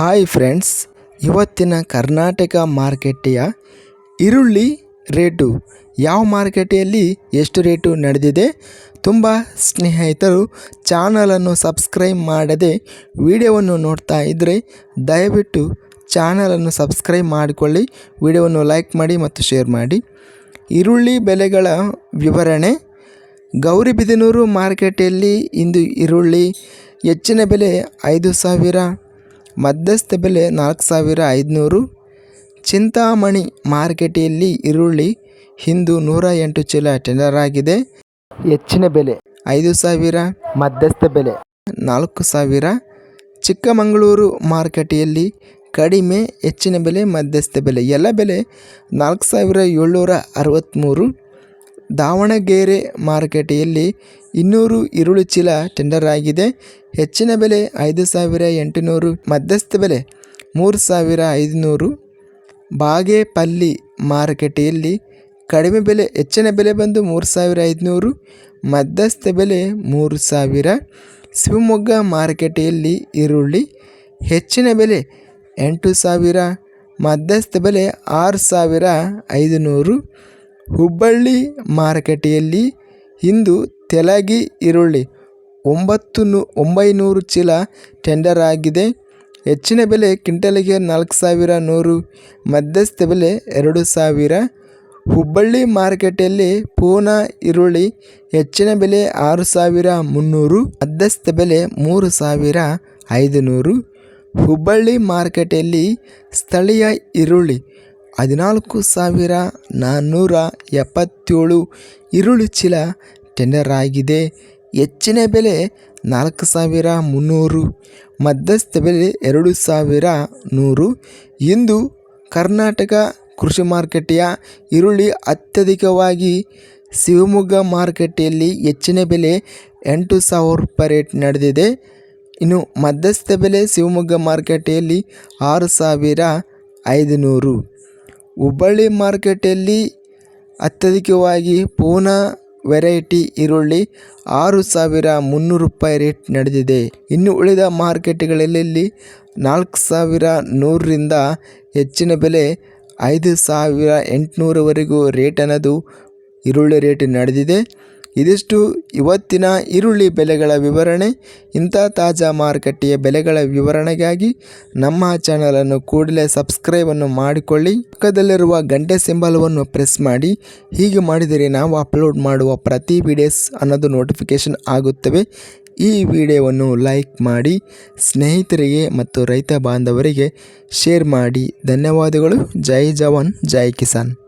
Hi friends, ಇವತ್ತಿನ ಕರ್ನಾಟಕ ಮಾರುಕಟ್ಟೆಯ ಈರುಳ್ಳಿ ರೇಟು. ಯಾವ ಮಾರ್ಕೆಟೆಯಲ್ಲಿ ಎಷ್ಟು ರೇಟು ನಡೆದಿದೆ? ತುಂಬ ಸ್ನೇಹಿತರು ಚಾನಲನ್ನು ಸಬ್ಸ್ಕ್ರೈಬ್ ಮಾಡದೆ ವಿಡಿಯೋವನ್ನು ನೋಡ್ತಾ ಇದ್ದರೆ ದಯವಿಟ್ಟು ಚಾನಲನ್ನು ಸಬ್ಸ್ಕ್ರೈಬ್ ಮಾಡಿಕೊಳ್ಳಿ, ವಿಡಿಯೋವನ್ನು ಲೈಕ್ ಮಾಡಿ ಮತ್ತು ಶೇರ್ ಮಾಡಿ. ಈರುಳ್ಳಿ ಬೆಲೆಗಳ ವಿವರಣೆ. ಗೌರಿಬಿದನೂರು ಮಾರ್ಕೆಟೆಯಲ್ಲಿ ಇಂದು ಈರುಳ್ಳಿ ಹೆಚ್ಚಿನ ಬೆಲೆ ಐದು ಸಾವಿರ ಮಧ್ಯಸ್ಥ ಬೆಲೆ ನಾಲ್ಕು ಸಾವಿರ ಐದುನೂರು. ಚಿಂತಾಮಣಿ ಮಾರುಕಟ್ಟೆಯಲ್ಲಿ ಈರುಳ್ಳಿ ಇಂದು ನೂರ ಎಂಟು ಚೀಲ ಟೆಂಡರ್ ಆಗಿದೆ. ಹೆಚ್ಚಿನ ಬೆಲೆ ಐದು ಸಾವಿರ, ಮಧ್ಯಸ್ಥ ಬೆಲೆ ನಾಲ್ಕು ಸಾವಿರ. ಚಿಕ್ಕಮಗಳೂರು ಮಾರುಕಟ್ಟೆಯಲ್ಲಿ ಕಡಿಮೆ, ಹೆಚ್ಚಿನ ಬೆಲೆ, ಮಧ್ಯಸ್ಥ ಬೆಲೆ. ಎಲ್ಲ ಬೆಲೆ ನಾಲ್ಕು ಸಾವಿರ ಏಳ್ನೂರ ಅರವತ್ತ್ಮೂರು ದಾವಣಗೆರೆ ಮಾರುಕಟ್ಟೆಯಲ್ಲಿ ಇನ್ನೂರು ಈರುಳ್ಳಿ ಚೀಲ ಟೆಂಡರ್ ಆಗಿದೆ. ಹೆಚ್ಚಿನ ಬೆಲೆ ಐದು ಸಾವಿರ ಎಂಟುನೂರು, ಮಧ್ಯಸ್ಥ ಬೆಲೆ ಮೂರು ಸಾವಿರ ಐದುನೂರು. ಬಾಗೇಪಲ್ಲಿ ಮಾರುಕಟ್ಟೆಯಲ್ಲಿ ಕಡಿಮೆ ಬೆಲೆ, ಹೆಚ್ಚಿನ ಬೆಲೆ ಬಂದು ಮೂರು ಸಾವಿರ ಐದುನೂರು, ಮಧ್ಯಸ್ಥ ಬೆಲೆ ಮೂರು ಸಾವಿರ. ಶಿವಮೊಗ್ಗ ಮಾರುಕಟ್ಟೆಯಲ್ಲಿ ಈರುಳ್ಳಿ ಹೆಚ್ಚಿನ ಬೆಲೆ ಎಂಟು ಸಾವಿರ, ಮಧ್ಯಸ್ಥ ಬೆಲೆ ಆರು ಸಾವಿರ ಐದುನೂರು. ಹುಬ್ಬಳ್ಳಿ ಮಾರುಕಟ್ಟೆಯಲ್ಲಿ ಇಂದು ತೆಲಗಿ ಈರುಳ್ಳಿ ಒಂಬತ್ತು ನೂ, ಒಂಬೈನೂರು ಚೀಲ ಟೆಂಡರ್ ಆಗಿದೆ. ಹೆಚ್ಚಿನ ಬೆಲೆ ಕ್ವಿಂಟಲಿಗೆ ನಾಲ್ಕು ಸಾವಿರ ನೂರು, ಮಧ್ಯಸ್ಥ ಬೆಲೆ ಎರಡು ಸಾವಿರ. ಹುಬ್ಬಳ್ಳಿ ಮಾರುಕಟ್ಟೆಯಲ್ಲಿ ಪೂನಾ ಈರುಳ್ಳಿ ಹೆಚ್ಚಿನ ಬೆಲೆ ಆರು ಸಾವಿರ ಮುನ್ನೂರು, ಮಧ್ಯಸ್ಥ ಬೆಲೆ ಮೂರು ಸಾವಿರ ಐದು ನೂರು ಹುಬ್ಬಳ್ಳಿ ಮಾರುಕಟ್ಟೆಯಲ್ಲಿ ಸ್ಥಳೀಯ ಈರುಳ್ಳಿ ಹದಿನಾಲ್ಕು ಸಾವಿರ ನಾನ್ನೂರ ಎಪ್ಪತ್ತೇಳು ಈರುಳ್ಳಿ ಚೀಲ ಟೆಂಡರ್ ಆಗಿದೆ ಹೆಚ್ಚಿನ ಬೆಲೆ ನಾಲ್ಕು ಸಾವಿರ ಮುನ್ನೂರು, ಮಧ್ಯಸ್ಥ ಬೆಲೆ ಎರಡು ಸಾವಿರ ನೂರು. ಇಂದು ಕರ್ನಾಟಕ ಕೃಷಿ ಮಾರುಕಟ್ಟೆಯ ಈರುಳ್ಳಿ ಅತ್ಯಧಿಕವಾಗಿ ಶಿವಮೊಗ್ಗ ಮಾರುಕಟ್ಟೆಯಲ್ಲಿ ಹೆಚ್ಚಿನ ಬೆಲೆ ಎಂಟು ಸಾವಿರ ರೂಪಾಯಿ ರೇಟ್ ನಡೆದಿದೆ. ಇನ್ನು ಮಧ್ಯಸ್ಥ ಬೆಲೆ ಶಿವಮೊಗ್ಗ ಮಾರುಕಟ್ಟೆಯಲ್ಲಿ ಆರು ಸಾವಿರ ಐದುನೂರು. ಹುಬ್ಬಳ್ಳಿ ಮಾರ್ಕೆಟಲ್ಲಿ ಅತ್ಯಧಿಕವಾಗಿ ಪೂನಾ ವೆರೈಟಿ ಈರುಳ್ಳಿ ಆರು ಸಾವಿರ ಮುನ್ನೂರು ರೂಪಾಯಿ ರೇಟ್ ನಡೆದಿದೆ. ಇನ್ನು ಉಳಿದ ಮಾರ್ಕೆಟ್ಗಳಲ್ಲಿ ನಾಲ್ಕು ಸಾವಿರ ನೂರರಿಂದ ಹೆಚ್ಚಿನ ಬೆಲೆ ಐದು ಸಾವಿರ ಎಂಟುನೂರವರೆಗೂ ರೇಟ್ ಅನ್ನೋದು ಈರುಳ್ಳಿ ರೇಟ್ ನಡೆದಿದೆ. ಇದಿಷ್ಟು ಇವತ್ತಿನ ಈರುಳ್ಳಿ ಬೆಲೆಗಳ ವಿವರಣೆ, ಇಂಥ ತಾಜಾ ಮಾರುಕಟ್ಟೆಯ ಬೆಲೆಗಳ ವಿವರಣೆಗಾಗಿ ನಮ್ಮ ಚಾನಲನ್ನು ಕೂಡಲೇ ಸಬ್ಸ್ಕ್ರೈಬನ್ನು ಮಾಡಿಕೊಳ್ಳಿ. ಪಕ್ಕದಲ್ಲಿರುವ ಗಂಟೆ ಸಿಂಬಲವನ್ನು ಪ್ರೆಸ್ ಮಾಡಿ. ಹೀಗೆ ಮಾಡಿದರೆ ನಾವು ಅಪ್ಲೋಡ್ ಮಾಡುವ ಪ್ರತಿ ವಿಡಿಯೋಸ್ ಅನ್ನೋದು ನೋಟಿಫಿಕೇಷನ್ ಆಗುತ್ತವೆ. ಈ ವಿಡಿಯೋವನ್ನು ಲೈಕ್ ಮಾಡಿ, ಸ್ನೇಹಿತರಿಗೆ ಮತ್ತು ರೈತ ಬಾಂಧವರಿಗೆ ಶೇರ್ ಮಾಡಿ. ಧನ್ಯವಾದಗಳು. ಜೈ ಜವಾನ್, ಜೈ ಕಿಸಾನ್.